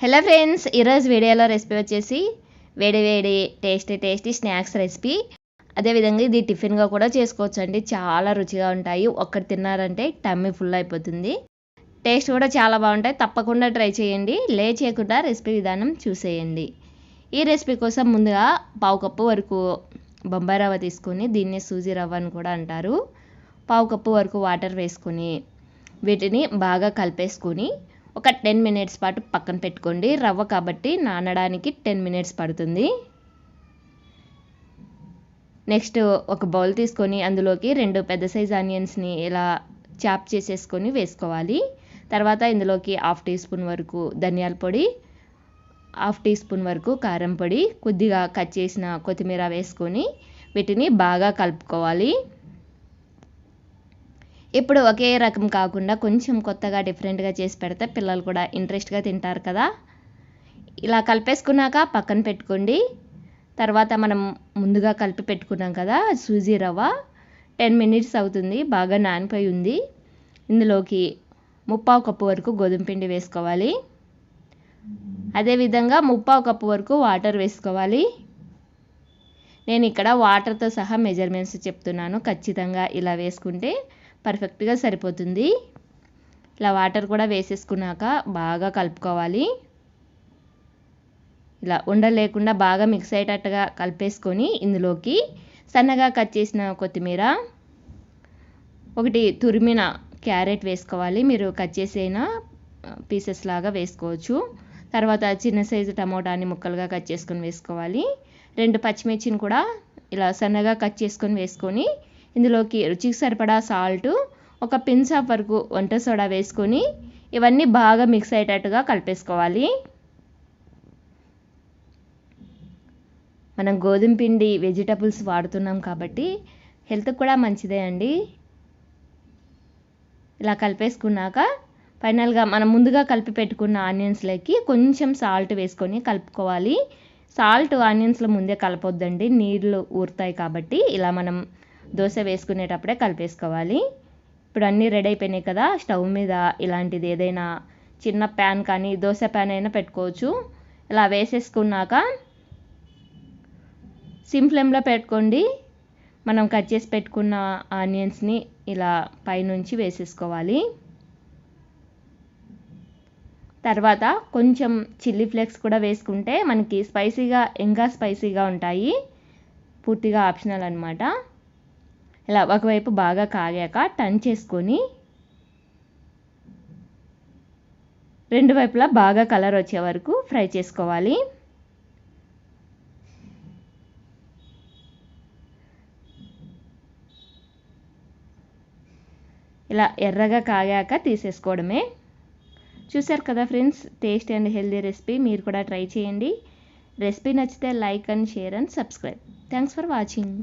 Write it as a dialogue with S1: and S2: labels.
S1: Hello friends ఈరోజు వీడియోలో recipe వచ్చేసి వేడి వేడి టేస్టీ టేస్టీ స్నాక్స్ రెసిపీ. అదేవిధంగా ఇది టిఫిన్గా కూడా చేసుకోవచ్చు అండి చాలా రుచిగా ఉంటాయి. ఒక్కటి తిన్నారంటే టమ్మీ ఫుల్ అయిపోతుంది. టేస్ట్ కూడా చాలా బాగుంటాయి. తప్పకుండా ట్రై చేయండి. లే చేయకుండా రెసిపీ విధానం చూసేయండి. ఈ రెసిపీ కోసం ముందుగా పావు కప్పు వరకు బొంబాయి రవ్వ తీసుకొని దీన్ని సూజీ రవ్వ అని కూడా అంటారు. పావు కప్పు వరకు వాటర్ వేసుకొని వీటిని బాగా కలిపేసుకొని ఒక టెన్ మినిట్స్ పాటు పక్కన పెట్టుకోండి. రవ్వ కాబట్టి నానడానికి టెన్ మినిట్స్ పడుతుంది. నెక్స్ట్ ఒక బౌల్ తీసుకొని అందులోకి రెండు పెద్ద సైజ్ ఆనియన్స్ని ఇలా చాప్ చేసేసుకొని వేసుకోవాలి. తర్వాత ఇందులోకి హాఫ్ టీ స్పూన్ వరకు ధనియాల పొడి హాఫ్ టీ స్పూన్ వరకు కారం పొడి కొద్దిగా కట్ చేసిన కొత్తిమీర వేసుకొని వీటిని బాగా కలుపుకోవాలి. ఇప్పుడు ఒకే రకం కాకుండా కొంచెం కొత్తగా డిఫరెంట్గా చేసి పెడితే పిల్లలు కూడా ఇంట్రెస్ట్గా తింటారు కదా. ఇలా కలిపేసుకున్నాక పక్కన పెట్టుకోండి. తర్వాత మనం ముందుగా కలిపి పెట్టుకున్నాం కదా సూజీ రవ్వ. టెన్ మినిట్స్ అవుతుంది బాగా నానిపోయి ఉంది. ఇందులోకి ముప్పావు కప్పు వరకు గోధుమ పిండి వేసుకోవాలి. అదేవిధంగా ముప్పావు కప్పు వరకు వాటర్ వేసుకోవాలి. నేను ఇక్కడ వాటర్తో సహా మెజర్మెంట్స్ చెప్తున్నాను ఖచ్చితంగా ఇలా వేసుకుంటే. పర్ఫెక్ట్గా సరిపోతుంది. ఇలా వాటర్ కూడా వేసేసుకున్నాక బాగా కలుపుకోవాలి. ఇలా ఉండలేకుండా బాగా మిక్స్ అయ్యేటట్టుగా కలిపేసుకొని ఇందులోకి సన్నగా కట్ చేసిన కొత్తిమీర ఒకటి తురిమిన క్యారెట్ వేసుకోవాలి. మీరు కట్ చేసిన పీసెస్ లాగా వేసుకోవచ్చు. తర్వాత చిన్న సైజు టమోటాని ముక్కలుగా కట్ చేసుకొని వేసుకోవాలి. రెండు పచ్చిమిర్చిని కూడా ఇలా సన్నగా కట్ చేసుకొని వేసుకొని ఇందులోకి రుచికి సరిపడా సాల్ట్ ఒక పిన్స్ ఆఫ్ వరకు వంట సోడా వేసుకొని ఇవన్నీ బాగా మిక్స్ అయ్యేటట్టుగా కలిపేసుకోవాలి. మనం గోధుమ పిండి వెజిటబుల్స్ వాడుతున్నాం కాబట్టి హెల్త్ కూడా మంచిదే అండి. ఇలా కలిపేసుకున్నాక ఫైనల్గా మనం ముందుగా కలిపి పెట్టుకున్న ఆనియన్స్లోకి కొంచెం సాల్ట్ వేసుకొని కలుపుకోవాలి. సాల్ట్ ఆనియన్స్లో ముందే కలపొద్దండి నీళ్ళు ఊరుతాయి కాబట్టి ఇలా మనం దోశ వేసుకునేటప్పుడే కలిపేసుకోవాలి. ఇప్పుడు అన్నీ రెడీ అయిపోయినాయి కదా స్టవ్ మీద ఇలాంటిది ఏదైనా చిన్న ప్యాన్ కానీ దోశ ప్యాన్ అయినా పెట్టుకోవచ్చు. ఇలా వేసేసుకున్నాక సిమ్ ఫ్లేమ్లో పెట్టుకోండి. మనం కట్ చేసి పెట్టుకున్న ఆనియన్స్ని ఇలా పైనుంచి వేసేసుకోవాలి. తర్వాత కొంచెం చిల్లీ ఫ్లేక్స్ కూడా వేసుకుంటే మనకి స్పైసీగా ఇంకా స్పైసీగా ఉంటాయి. పూర్తిగా ఆప్షనల్ అనమాట ఇలా ఒకవైపు బాగా కాగాక టర్న్ చేసుకొని రెండు వైపులా బాగా కలర్ వచ్చే వరకు ఫ్రై చేసుకోవాలి. ఇలా ఎర్రగా కాగాక తీసేసుకోవడమే. చూసారు కదా friends taste and healthy recipe మీరు కూడా ట్రై చేయండి. రెసిపీ నచ్చితే like and share and subscribe. Thanks for watching.